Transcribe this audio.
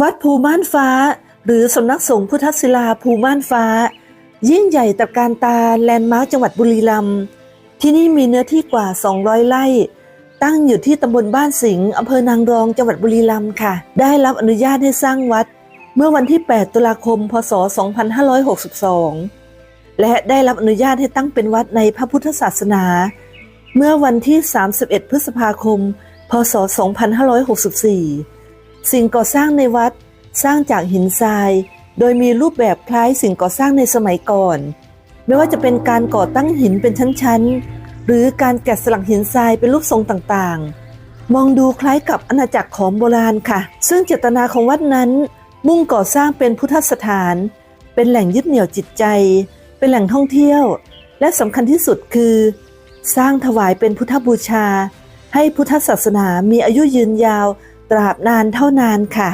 วัดภูม่านฟ้า หรือสำนักสงฆ์พุทธศิลาภูม่านฟ้า ยิ่งใหญ่ตระการตาแลนด์มาร์คจังหวัดบุรีรัมย์ที่นี่มีเนื้อที่กว่า 200 ไร่ ตั้งอยู่ที่ตำบลบ้านสิงห์อำเภอนางรองจังหวัดบุรีรัมย์ค่ะ ได้รับอนุญาตให้สร้างวัด เมื่อวันที่ 8 ตุลาคม พศ 2562 และได้รับอนุญาตให้ตั้งเป็นวัดในพระพุทธศาสนา เมื่อวันที่ 31 พฤษภาคม พศ 2564 สิ่งก่อสร้างในวัดสร้างจากหินทราย โดยมีรูปแบบคล้ายสิ่งก่อสร้างในสมัยก่อน ไม่ว่าจะเป็นการก่อตั้งหินเป็นชั้นๆ หรือการแกะสลักหินทรายเป็นรูปทรงต่างๆ มองดูคล้ายกับอาณาจักรของโบราณค่ะ ซึ่งเจตนาของวัดนั้น มุ่งก่อสร้างเป็นพุทธสถาน เป็นแหล่งยึดเหนี่ยวจิตใจ เป็นแหล่งท่องเที่ยว และสำคัญที่สุดคือ สร้างถวายเป็นพุทธบูชา ให้พุทธศาสนามีอายุยืนยาว ตราบนานเท่านานค่ะ